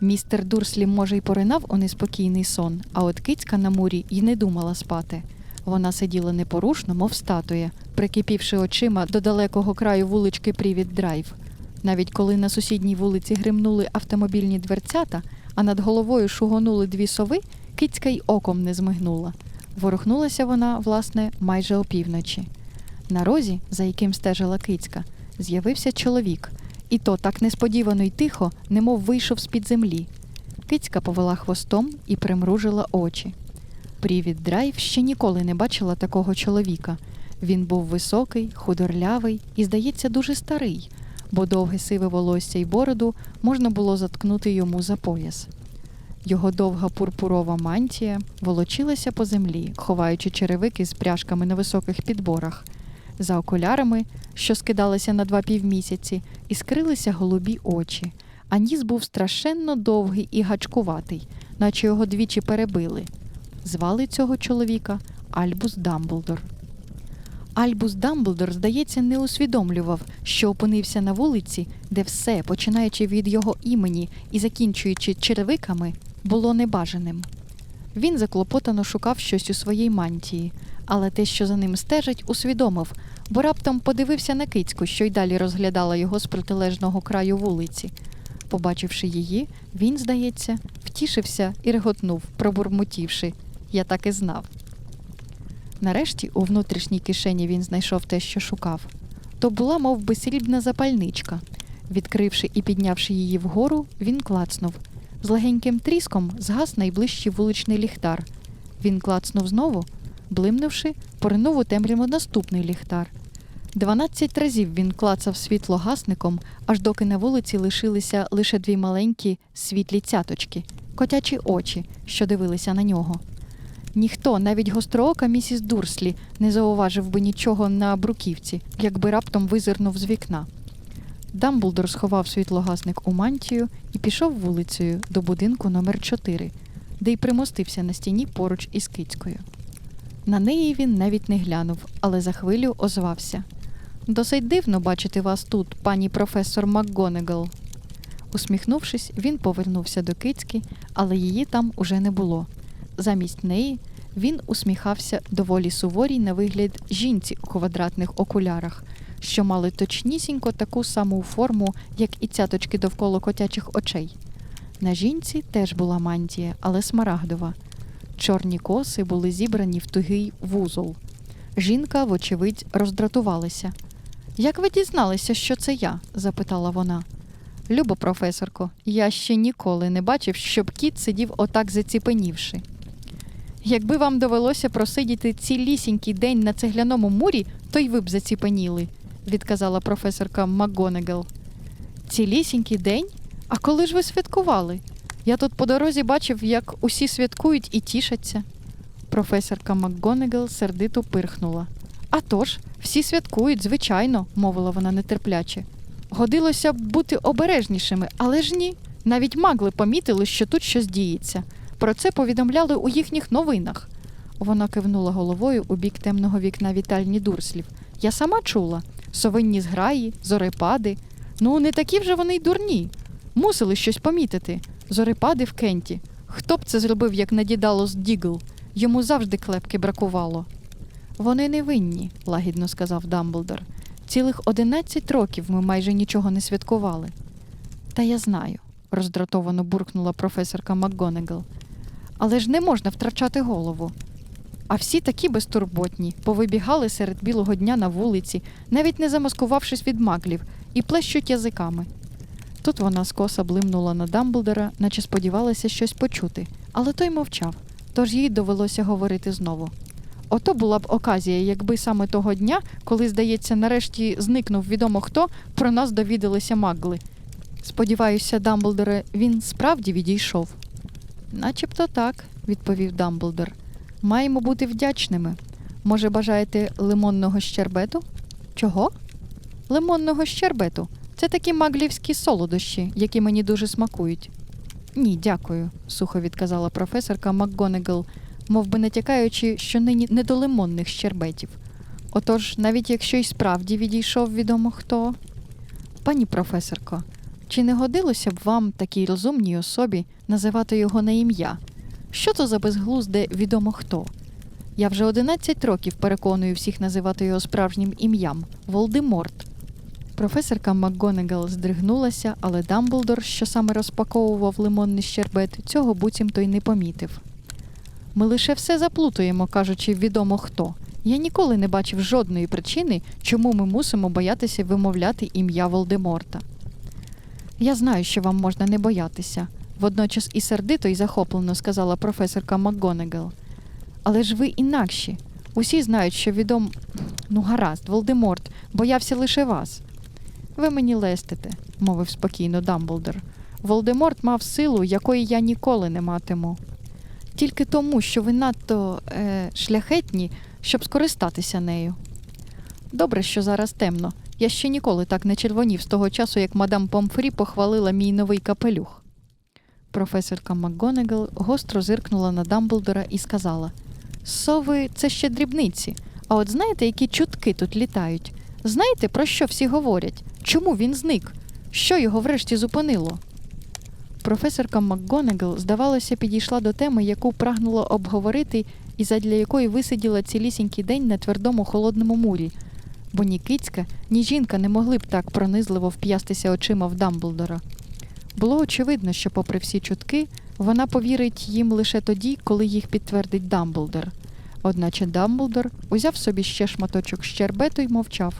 Містер Дурслі, може, й поринав у неспокійний сон, а от кицька на мурі й не думала спати. Вона сиділа непорушно, мов статуя, прикипівши очима до далекого краю вулички Привід Драйв. Навіть коли на сусідній вулиці гримнули автомобільні дверцята, а над головою шугонули дві сови, кицька й оком не змигнула. Ворухнулася вона, власне, майже опівночі. На розі, за яким стежила кицька, з'явився чоловік, і то так несподівано й тихо, немов вийшов з-під землі. Кицька повела хвостом і примружила очі. Привід Драйв ще ніколи не бачила такого чоловіка. Він був високий, худорлявий і, здається, дуже старий, бо довге сиве волосся й бороду можна було заткнути йому за пояс. Його довга пурпурова мантія волочилася по землі, ховаючи черевики з пряжками на високих підборах. За окулярами, що скидалися на два півмісяці, іскрилися голубі очі, а ніс був страшенно довгий і гачкуватий, наче його двічі перебили. Звали цього чоловіка Альбус Дамблдор. Альбус Дамблдор, здається, не усвідомлював, що опинився на вулиці, де все, починаючи від його імені і закінчуючи черевиками, було небажаним. Він заклопотано шукав щось у своїй мантії, але те, що за ним стежить, усвідомив, бо раптом подивився на кицьку, що й далі розглядала його з протилежного краю вулиці. Побачивши її, він, здається, втішився і реготнув, пробурмотівши Я так і знав. Нарешті у внутрішній кишені він знайшов те, що шукав. То була мов би, срібна запальничка. Відкривши і піднявши її вгору, він клацнув. З легеньким тріском згас найближчий вуличний ліхтар. Він клацнув знову, блимнувши, поринув у темряву наступний ліхтар. Дванадцять разів він клацав світло гасником, аж доки на вулиці лишилися лише дві маленькі світлі цяточки, котячі очі, що дивилися на нього. Ніхто, навіть гостроока місіс Дурслі, не зауважив би нічого на бруківці, якби раптом визирнув з вікна. Дамблдор сховав світлогасник у мантію і пішов вулицею до будинку номер 4 де й примостився на стіні поруч із кицькою. На неї він навіть не глянув, але за хвилю озвався. Досить дивно бачити вас тут, пані професор МакГонегал. Усміхнувшись, він повернувся до кицьки, але її там уже не було. Замість неї він усміхався доволі суворій на вигляд жінці у квадратних окулярах, що мали точнісінько таку саму форму, як і цяточки довкола котячих очей. На жінці теж була мантія, але смарагдова. Чорні коси були зібрані в тугий вузол. Жінка, вочевидь, роздратувалася. Як ви дізналися, що це я? запитала вона. Любо, професорко, я ще ніколи не бачив, щоб кіт сидів отак заціпенівши. Якби вам довелося просидіти цілісінький день на цегляному мурі, то й ви б заціпеніли, відказала професорка МакГонегал. Цілісінький день? А коли ж ви святкували? Я тут по дорозі бачив, як усі святкують і тішаться. Професорка МакГонегал сердито пирхнула. «А тож, всі святкують, звичайно, мовила вона нетерпляче. Годилося б бути обережнішими, але ж ні. Навіть магли помітили, що тут щось діється. Про це повідомляли у їхніх новинах. Вона кивнула головою у бік темного вікна вітальні дурслів. Я сама чула совинні зграї, зорепади. Ну, не такі вже вони й дурні. Мусили щось помітити. Зорепади в Кенті. Хто б це зробив, як надідало з Дігл? Йому завжди клепки бракувало. Вони не винні, лагідно сказав Дамблдор. Цілих одинадцять років ми майже нічого не святкували. Та я знаю, роздратовано буркнула професорка МакГонегал. Але ж не можна втрачати голову. А всі такі безтурботні, повибігали серед білого дня на вулиці, навіть не замаскувавшись від маглів, і плещуть язиками. Тут вона скоса блимнула на Дамблдора, наче сподівалася щось почути, але той мовчав, тож їй довелося говорити знову. Ото була б оказія, якби саме того дня, коли, здається, нарешті зникнув відомо хто, про нас довідалися магли. Сподіваюся, Дамблдоре, він справді відійшов. Начебто так, відповів Дамблдор. Маємо бути вдячними. Може, бажаєте лимонного щербету? Чого? Лимонного щербету. Це такі маглівські солодощі, які мені дуже смакують. Ні, дякую, сухо відказала професорка МакГонегал, мов би натякаючи, що нині не до лимонних щербетів. Отож, навіть якщо й справді відійшов відомо хто. Пані професорко, чи не годилося б вам, такій розумній особі, називати його на ім'я? Що то за безглузде відомо хто? Я вже 11 років переконую всіх називати його справжнім ім'ям Волдеморт. Професорка МакГонегал здригнулася, але Дамблдор, що саме розпаковував лимонний щербет, цього буцімто й не помітив. Ми лише все заплутуємо, кажучи відомо хто. Я ніколи не бачив жодної причини, чому ми мусимо боятися вимовляти ім'я Волдеморта. Я знаю, що вам можна не боятися, водночас і сердито і захоплено сказала професорка МакГонегал. Але ж ви інакші. Усі знають, що відом. Ну, гаразд, Волдеморт боявся лише вас. Ви мені лестите, мовив спокійно Дамблдор. Волдеморт мав силу, якої я ніколи не матиму. Тільки тому, що ви надто е, шляхетні, щоб скористатися нею. Добре, що зараз темно. Я ще ніколи так не червонів з того часу, як мадам Помфрі похвалила мій новий капелюх. Професорка МакГонегал гостро зиркнула на Дамблдора і сказала: Сови це ще дрібниці. А от знаєте, які чутки тут літають? Знаєте, про що всі говорять? Чому він зник? Що його врешті зупинило? Професорка МакГонегал, здавалося, підійшла до теми, яку прагнула обговорити і задля якої висиділа цілісінький день на твердому холодному мурі, бо ні кицька, ні жінка не могли б так пронизливо вп'ястися очима в Дамблдора. Було очевидно, що, попри всі чутки, вона повірить їм лише тоді, коли їх підтвердить Дамблдор. Одначе Дамблдор узяв собі ще шматочок щербету й мовчав.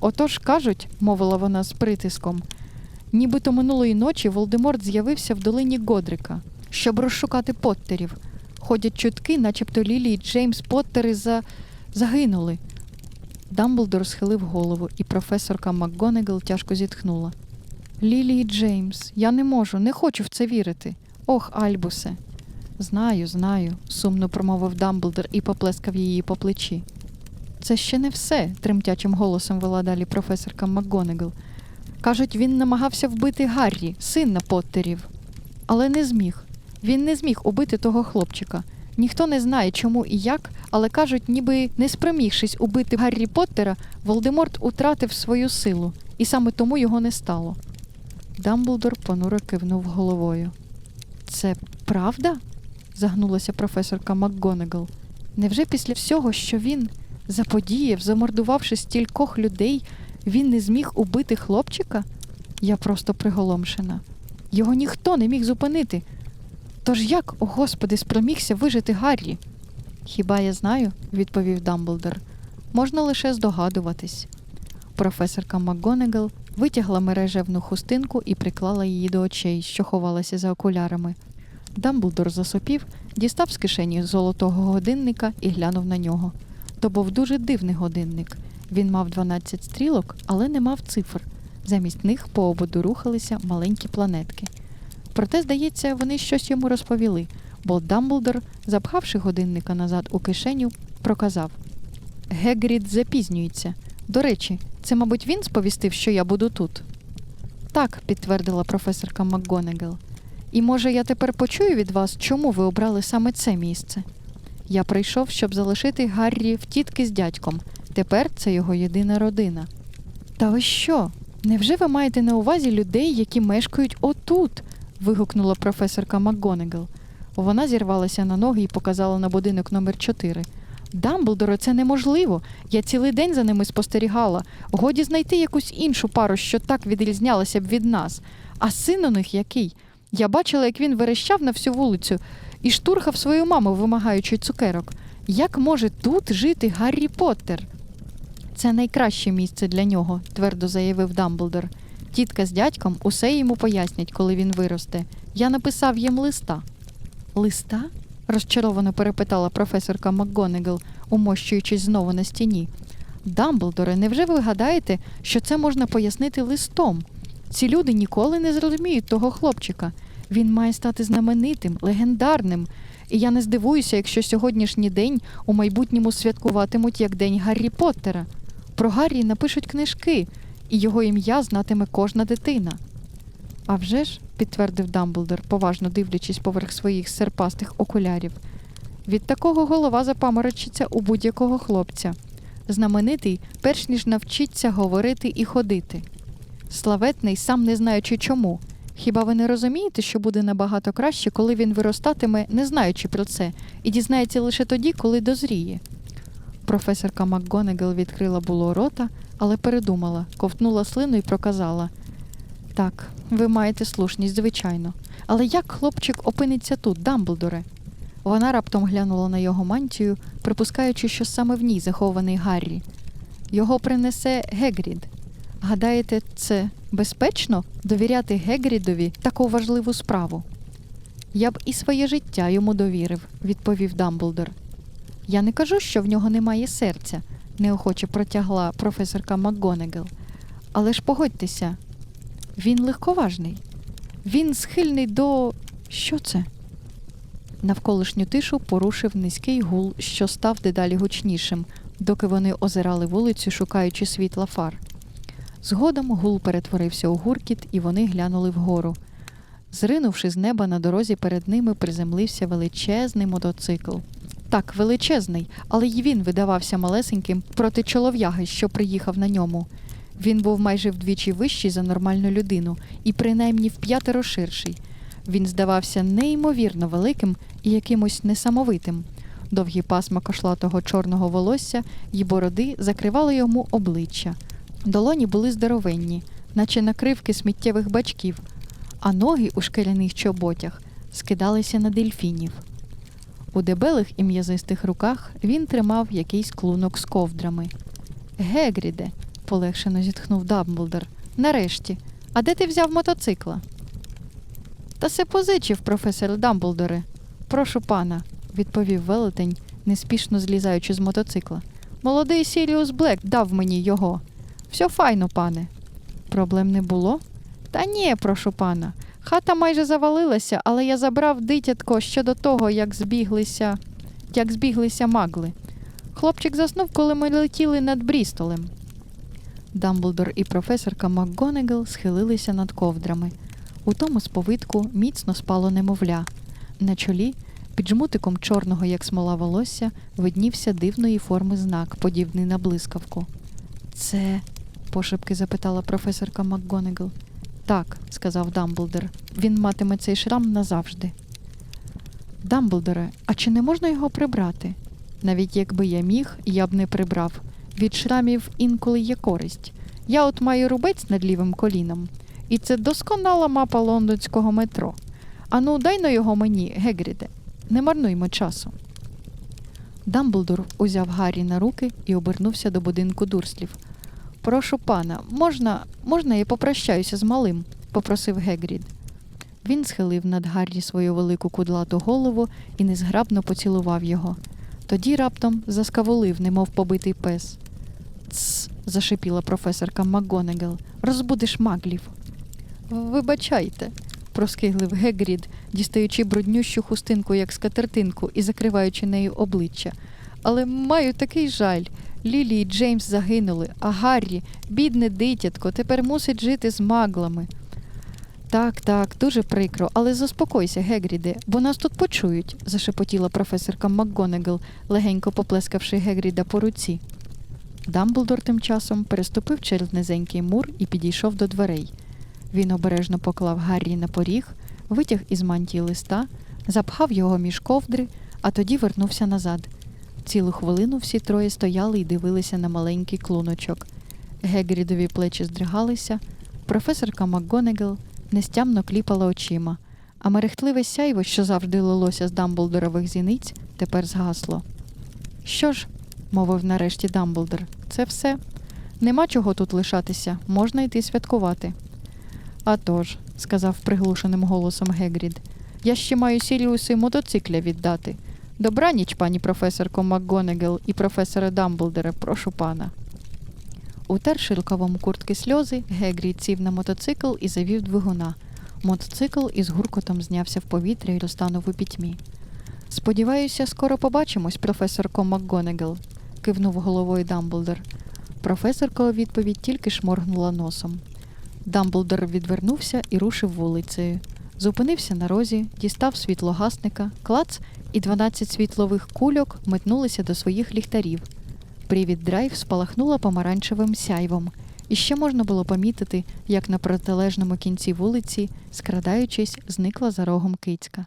Отож кажуть, мовила вона з притиском, нібито минулої ночі Волдеморт з'явився в долині Годрика, щоб розшукати Поттерів. Ходять чутки, начебто Лілі і Джеймс Поттери за... загинули. Дамблдор схилив голову, і професорка МакГонегал тяжко зітхнула. Лілі і Джеймс, я не можу, не хочу в це вірити. Ох, Альбусе. Знаю, знаю, сумно промовив Дамблдор і поплескав її по плечі. Це ще не все, тремтячим голосом вела далі професорка МакГонегал. Кажуть, він намагався вбити Гаррі, сина Поттерів. Але не зміг. Він не зміг убити того хлопчика. Ніхто не знає, чому і як, але кажуть, ніби не спромігшись убити Гаррі Поттера, Волдеморт утратив свою силу, і саме тому його не стало. Дамблдор понуро кивнув головою. Це правда? загнулася професорка МакГонегал. Невже після всього, що він заподіяв, замордувавши стількох людей, він не зміг убити хлопчика? Я просто приголомшена. Його ніхто не міг зупинити. Тож як, о господи, спромігся вижити Гаррі? Хіба я знаю, відповів Дамблдор. Можна лише здогадуватись. Професорка МакГонегал витягла мережевну хустинку і приклала її до очей, що ховалася за окулярами. Дамблдор засопів, дістав з кишені золотого годинника і глянув на нього. То був дуже дивний годинник. Він мав 12 стрілок, але не мав цифр. Замість них по ободу рухалися маленькі планетки. Проте, здається, вони щось йому розповіли, бо Дамблдор, запхавши годинника назад у кишеню, проказав: Гегрід запізнюється. До речі, це, мабуть, він сповістив, що я буду тут. Так, підтвердила професорка МакГонегал. І може я тепер почую від вас, чому ви обрали саме це місце? Я прийшов, щоб залишити Гаррі в тітки з дядьком. Тепер це його єдина родина. Та ви що? Невже ви маєте на увазі людей, які мешкають отут? вигукнула професорка МакГонегал. Вона зірвалася на ноги і показала на будинок номер 4 Дамблдоре, це неможливо. Я цілий день за ними спостерігала. Годі знайти якусь іншу пару, що так відрізнялася б від нас. А син у них який? Я бачила, як він верещав на всю вулицю і штурхав свою маму, вимагаючи цукерок. Як може тут жити Гаррі Поттер? Це найкраще місце для нього, твердо заявив Дамблдор. Тітка з дядьком усе йому пояснять, коли він виросте. Я написав їм листа. Листа? розчаровано перепитала професорка МакГонегал, умощуючись знову на стіні. Дамблдоре, невже ви гадаєте, що це можна пояснити листом? Ці люди ніколи не зрозуміють того хлопчика. Він має стати знаменитим, легендарним. І я не здивуюся, якщо сьогоднішній день у майбутньому святкуватимуть як День Гаррі Поттера. Про Гаррі напишуть книжки, і його ім'я знатиме кожна дитина. «А вже ж», – підтвердив Дамблдор, поважно дивлячись поверх своїх серпастих окулярів. Від такого голова запаморочиться у будь-якого хлопця. Знаменитий, перш ніж навчиться говорити і ходити. Славетний, сам не знаючи чому. Хіба ви не розумієте, що буде набагато краще, коли він виростатиме, не знаючи про це, і дізнається лише тоді, коли дозріє? Професорка МакГонегел відкрила було рота, але передумала, ковтнула слину і проказала: Так, ви маєте слушність, звичайно. Але як хлопчик опиниться тут, Дамблдоре? Вона раптом глянула на його мантію, припускаючи, що саме в ній захований Гаррі. Його принесе Гегрід. Гадаєте, це безпечно довіряти Гегрідові таку важливу справу? Я б і своє життя йому довірив, відповів Дамблдор. Я не кажу, що в нього немає серця, неохоче протягла професорка МакГонегел. Але ж погодьтеся, він легковажний. Він схильний до. Що це? Навколишню тишу порушив низький гул, що став дедалі гучнішим, доки вони озирали вулицю, шукаючи світла фар. Згодом гул перетворився у гуркіт, і вони глянули вгору. Зринувши з неба на дорозі перед ними приземлився величезний мотоцикл. Так, величезний, але й він видавався малесеньким проти чолов'яги, що приїхав на ньому. Він був майже вдвічі вищий за нормальну людину і принаймні вп'ятеро ширший. Він здавався неймовірно великим і якимось несамовитим. Довгі пасма кошлатого чорного волосся й бороди закривали йому обличчя. Долоні були здоровенні, наче накривки сміттєвих бачків, а ноги у шкіряних чоботях скидалися на дельфінів. У дебелих і м'язистих руках він тримав якийсь клунок з ковдрами. Гегріде, полегшено зітхнув Дамблдор. Нарешті. А де ти взяв мотоцикла? Та се позичив, професор Дамблдоре. Прошу пана, відповів велетень, неспішно злізаючи з мотоцикла. Молодий Сіріус Блек дав мені його. Все файно, пане. Проблем не було? Та ні, прошу пана. Хата майже завалилася, але я забрав дитятко ще до того, як збіглися, як збіглися магли. Хлопчик заснув, коли ми летіли над Брістолем. Дамблдор і професорка МакГонегел схилилися над ковдрами. У тому сповитку міцно спало немовля. На чолі, під жмутиком чорного, як смола волосся, виднівся дивної форми знак, подібний на блискавку. Це. пошепки запитала професорка МакГонегел. Так, сказав Дамблдор. Він матиме цей шрам назавжди. Дамблдоре, а чи не можна його прибрати? Навіть якби я міг, я б не прибрав. Від шрамів інколи є користь. Я от маю рубець над лівим коліном, і це досконала мапа лондонського метро. Ану, дай но його мені, Гегріде. Не марнуймо часу. Дамблдор узяв Гаррі на руки і обернувся до будинку дурслів. Прошу пана, можна, можна я попрощаюся з малим? попросив Гегрід. Він схилив над Гаррі свою велику кудлату голову і незграбно поцілував його. Тоді раптом заскавулив, немов побитий пес. Тсс, зашипіла професорка МакГонегел. Розбудиш маглів. Вибачайте, проскиглив Гегрід, дістаючи бруднющу хустинку, як скатертинку, і закриваючи нею обличчя. Але маю такий жаль. Лілі і Джеймс загинули, а Гаррі, бідне дитятко, тепер мусить жити з маглами. Так, так, дуже прикро, але заспокойся, Гегріде, бо нас тут почують, зашепотіла професорка МакГонегел, легенько поплескавши Гегріда по руці. Дамблдор тим часом переступив через низенький мур і підійшов до дверей. Він обережно поклав Гаррі на поріг, витяг із мантії листа, запхав його між ковдри, а тоді вернувся назад. Цілу хвилину всі троє стояли і дивилися на маленький клуночок. Гегрідові плечі здригалися, професорка МакГонегел нестямно кліпала очима, а мерехтливе сяйво, що завжди лилося з Дамблдорових зіниць, тепер згасло. Що ж, мовив нарешті Дамблдор, це все. Нема чого тут лишатися, можна йти святкувати. «А тож», – сказав приглушеним голосом Гегрід, я ще маю Сіріусу мотоцикля віддати. Добраніч, пані професорко МакГонегел і професоре Дамблдоре, прошу пана. Утерши рукавом куртки сльози, Гегрід сів на мотоцикл і завів двигуна. Мотоцикл із гуркотом знявся в повітря і розтанув у пітьмі. Сподіваюся, скоро побачимось, професорко МакГонегел, кивнув головою Дамблдор. Професорка у відповідь тільки шморгнула носом. Дамблдор відвернувся і рушив вулицею. Зупинився на розі, дістав світлогасника, клац, і 12 світлових кульок метнулися до своїх ліхтарів. Привід драйв спалахнула помаранчевим сяйвом. І ще можна було помітити, як на протилежному кінці вулиці, скрадаючись, зникла за рогом кицька.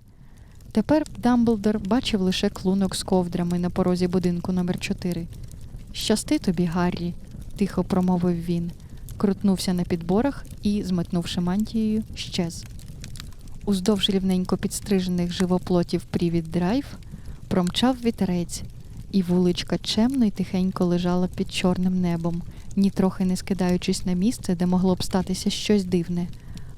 Тепер Дамблдор бачив лише клунок з ковдрами на порозі будинку номер 4 Щасти тобі, Гаррі, тихо промовив він, крутнувся на підборах і, зметнувши мантією, щез. Уздовж рівненько підстрижених живоплотів привід драйв промчав вітерець, і вуличка чемно й тихенько лежала під чорним небом, нітрохи не скидаючись на місце, де могло б статися щось дивне.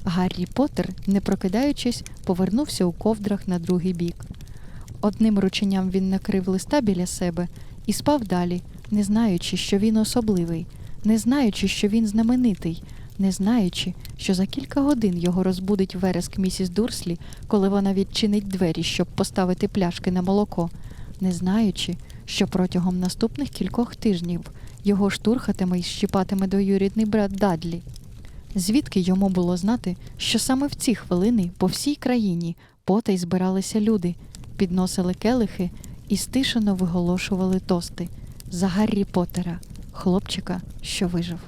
Гаррі Поттер, не прокидаючись, повернувся у ковдрах на другий бік. Одним рученням він накрив листа біля себе і спав далі, не знаючи, що він особливий, не знаючи, що він знаменитий, не знаючи, що за кілька годин його розбудить вереск місіс Дурслі, коли вона відчинить двері, щоб поставити пляшки на молоко, не знаючи, що протягом наступних кількох тижнів його штурхатиме і щіпатиме двоюрідний брат Дадлі. Звідки йому було знати, що саме в ці хвилини по всій країні потай збиралися люди, підносили келихи і стишено виголошували тости за Гаррі Поттера, хлопчика, що вижив.